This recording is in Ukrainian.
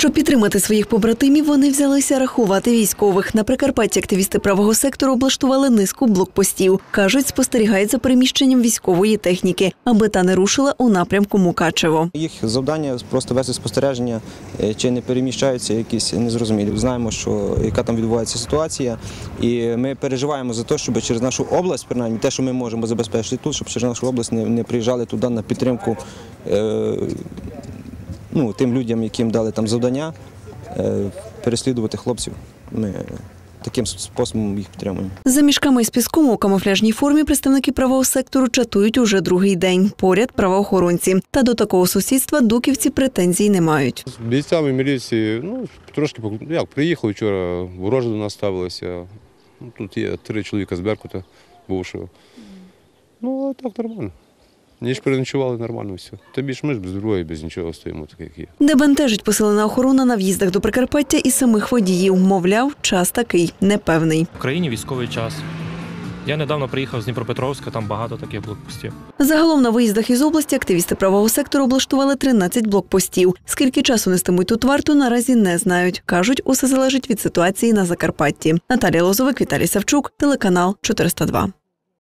Щоб підтримати своїх побратимів, вони взялися рахувати військових. На Прикарпатті активісти правого сектору облаштували низку блокпостів. кажуть, спостерігають за переміщенням військової техніки, аби та не рушила у напрямку Мукачево. Їх завдання просто вести спостереження, е, чи не переміщаються якісь незрозумілі. Знаємо, що яка там відбувається ситуація, і ми переживаємо за те, щоб через нашу область, принаймні те, що ми можемо забезпечити тут, щоб через нашу область не, не приїжджали туди на підтримку е, ну, тим людям, яким дали там завдання, е, переслідувати хлопців. Ми таким способом їх підтримуємо. За мішками з піском у камуфляжній формі представники правого сектору чатують уже другий день. Поряд правоохоронці. Та до такого сусідства дуківці претензій не мають. З бійцями міліції, ну, трошки як, приїхали вчора, ворожі до нас ставилися. Ну, тут є три чоловіка з Беркута бувшого. Ну, а так нормально. Ніж переночували нормально все. Тобі ж ми ж без зброї, без нічого стоїмо, таке як є. Де бентежить посилена охорона на в'їздах до Прикарпаття і самих водіїв. Мовляв, час такий непевний. В країні військовий час. Я недавно приїхав з Дніпропетровська, там багато таких блокпостів. Загалом на виїздах із області активісти правого сектору облаштували 13 блокпостів. Скільки часу нестимуть тут варту, наразі не знають. кажуть, усе залежить від ситуації на Закарпатті. Наталія Лозовик, Віталій Савчук, телеканал 402.